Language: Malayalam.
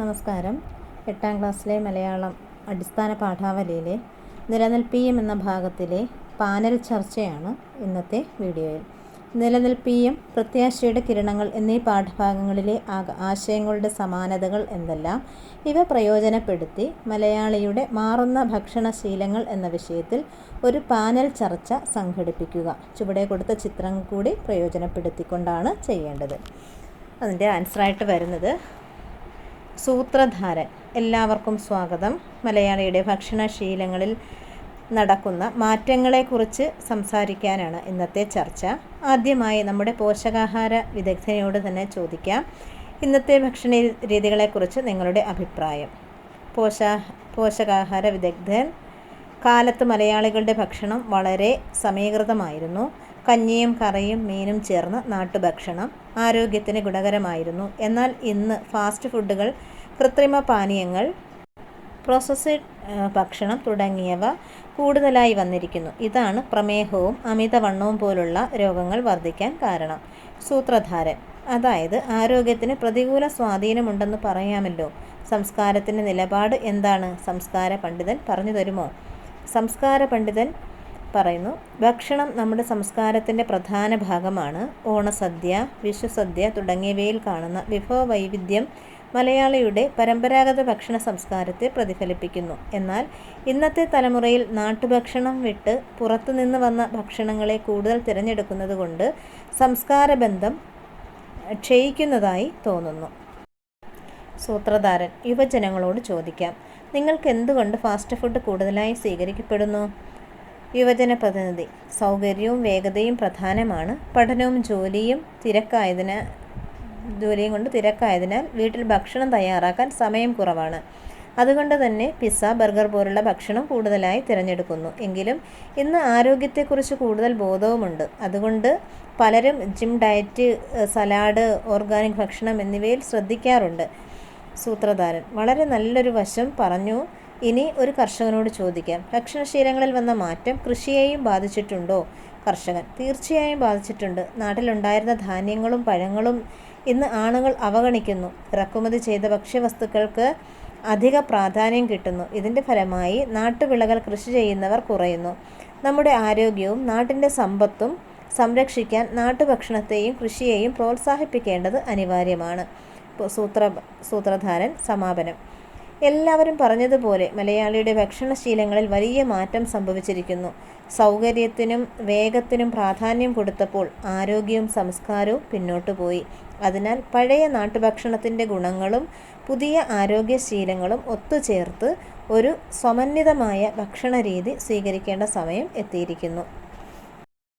നമസ്കാരം. എട്ടാം ക്ലാസ്സിലെ മലയാളം അടിസ്ഥാന പാഠാവലിയിലെ നിലനിൽപ്പിയും എന്ന ഭാഗത്തിലെ പാനൽ ചർച്ചയാണ് ഇന്നത്തെ വീഡിയോയിൽ. നിലനിൽപ്പിയും പ്രത്യാശയുടെ കിരണങ്ങൾ എന്നീ പാഠഭാഗങ്ങളിലെ ആശയങ്ങളുടെ സമാനതകൾ എന്തെല്ലാം? ഇവ പ്രയോജനപ്പെടുത്തി മലയാളിയുടെ മാറുന്ന ഭക്ഷണശീലങ്ങൾ എന്ന വിഷയത്തിൽ ഒരു പാനൽ ചർച്ച സംഘടിപ്പിക്കുക. ചുവടെ കൊടുത്ത ചിത്രം കൂടി പ്രയോജനപ്പെടുത്തിക്കൊണ്ടാണ് ചെയ്യേണ്ടത്. അതിന്റെ ആൻസറായിട്ട് വരുന്നത് സൂത്രധാരൻ. എല്ലാവർക്കും സ്വാഗതം. മലയാളിയുടെ ഭക്ഷണശീലങ്ങളിൽ നടക്കുന്ന മാറ്റങ്ങളെക്കുറിച്ച് സംസാരിക്കാനാണ് ഇന്നത്തെ ചർച്ച. ആദ്യമായി നമ്മുടെ പോഷകാഹാര വിദഗ്ധനയോട് തന്നെ ചോദിക്കാം. ഇന്നത്തെ ഭക്ഷണ രീതികളെക്കുറിച്ച് നിങ്ങളുടെ അഭിപ്രായം. പോഷാ പോഷകാഹാര വിദഗ്ധൻ കാലത്ത് മലയാളികളുടെ ഭക്ഷണം വളരെ സമീകൃതമായിരുന്നു കഞ്ഞിയും കറിയും മീനും ചേർന്ന് നാട്ടുഭക്ഷണം ആരോഗ്യത്തിന് ഗുണകരമായിരുന്നു. എന്നാൽ ഇന്ന് ഫാസ്റ്റ് ഫുഡുകൾ കൃത്രിമ പാനീയങ്ങൾ പ്രോസസ്ഡ് ഭക്ഷണം തുടങ്ങിയവ കൂടുതലായി വന്നിരിക്കുന്നു. ഇതാണ് പ്രമേഹവും അമിതവണ്ണവും പോലുള്ള രോഗങ്ങൾ വർദ്ധിക്കാൻ കാരണം. സൂത്രധാരൻ അതായത് ആരോഗ്യത്തിന് പ്രതികൂല സ്വാധീനമുണ്ടെന്ന് പറയാമല്ലോ. സംസ്കാരത്തിന്റെ നിലപാട് എന്താണ്? സംസ്കാര പണ്ഡിതൻ പറഞ്ഞു തരുമോ? സംസ്കാര പണ്ഡിതൻ പറയുന്നു. ഭക്ഷണം നമ്മുടെ സംസ്കാരത്തിന്റെ പ്രധാന ഭാഗമാണ്. ഓണസദ്യ വിഷുസദ്യ തുടങ്ങിയവയിൽ കാണുന്ന വിഭവ വൈവിധ്യം മലയാളിയുടെ പരമ്പരാഗത ഭക്ഷണ സംസ്കാരത്തെ പ്രതിഫലിപ്പിക്കുന്നു. എന്നാൽ ഇന്നത്തെ തലമുറയിൽ നാട്ടുഭക്ഷണം വിട്ട് പുറത്തുനിന്ന് വന്ന ഭക്ഷണങ്ങളെ കൂടുതൽ തിരഞ്ഞെടുക്കുന്നത് കൊണ്ട് സംസ്കാര ബന്ധം ക്ഷയിക്കുന്നതായി തോന്നുന്നു. സൂത്രധാരൻ യുവജനങ്ങളോട് ചോദിക്കാം. നിങ്ങൾക്ക് എന്തുകൊണ്ട് ഫാസ്റ്റ് ഫുഡ് കൂടുതലായി സ്വീകരിക്കപ്പെടുന്നു? യുവജന പ്രതിനിധി. സൗകര്യവും വേഗതയും പ്രധാനമാണ്. പഠനവും ജോലിയും തിരക്കായതിനാൽ ജോലിയും കൊണ്ട് തിരക്കായതിനാൽ വീട്ടിൽ ഭക്ഷണം തയ്യാറാക്കാൻ സമയം കുറവാണ്. അതുകൊണ്ട് തന്നെ പിസ്സ ബർഗർ പോലുള്ള ഭക്ഷണം കൂടുതലായി തിരഞ്ഞെടുക്കുന്നു. എങ്കിലും ഇന്ന് ആരോഗ്യത്തെക്കുറിച്ച് കൂടുതൽ ബോധവുമുണ്ട്. അതുകൊണ്ട് പലരും ജിം ഡയറ്റ് സലാഡ് ഓർഗാനിക് ഭക്ഷണം എന്നിവയിൽ ശ്രദ്ധിക്കാറുണ്ട്. സൂത്രധാരൻ വളരെ നല്ലൊരു വശം പറഞ്ഞു ഇനി ഒരു കർഷകനോട് ചോദിക്കാം. ഭക്ഷണശീലങ്ങളിൽ വന്ന മാറ്റം കൃഷിയെയും ബാധിച്ചിട്ടുണ്ടോ? കർഷകൻ. തീർച്ചയായും ബാധിച്ചിട്ടുണ്ട്. നാട്ടിലുണ്ടായിരുന്ന ധാന്യങ്ങളും പഴങ്ങളും ഇന്ന് ആണുങ്ങൾ അവഗണിക്കുന്നു. ഇറക്കുമതി ചെയ്ത ഭക്ഷ്യവസ്തുക്കൾക്ക് അധിക പ്രാധാന്യം കിട്ടുന്നു. ഇതിന്റെ ഫലമായി നാട്ടുവിളകൾ കൃഷി ചെയ്യുന്നവർ കുറയുന്നു. നമ്മുടെ ആരോഗ്യവും നാട്ടിന്റെ സമ്പത്തും സംരക്ഷിക്കാൻ നാട്ടുഭക്ഷണത്തെയും കൃഷിയെയും പ്രോത്സാഹിപ്പിക്കേണ്ടത് അനിവാര്യമാണ്. സൂത്ര സൂത്രധാരൻ സമാപനം. എല്ലാവരും പറഞ്ഞതുപോലെ മലയാളിയുടെ ഭക്ഷണശീലങ്ങളിൽ വലിയ മാറ്റം സംഭവിച്ചിരിക്കുന്നു. സൗകര്യത്തിനും വേഗത്തിനും പ്രാധാന്യം കൊടുത്തപ്പോൾ ആരോഗ്യവും സംസ്കാരവും പിന്നോട്ടു പോയി. അതിനാൽ പഴയ നാട്ടുഭക്ഷണത്തിന്റെ ഗുണങ്ങളും പുതിയ ആരോഗ്യശീലങ്ങളും ഒത്തുചേർത്ത് ഒരു സമന്വിതമായ ഭക്ഷണരീതി സ്വീകരിക്കേണ്ട സമയം എത്തിയിരിക്കുന്നു.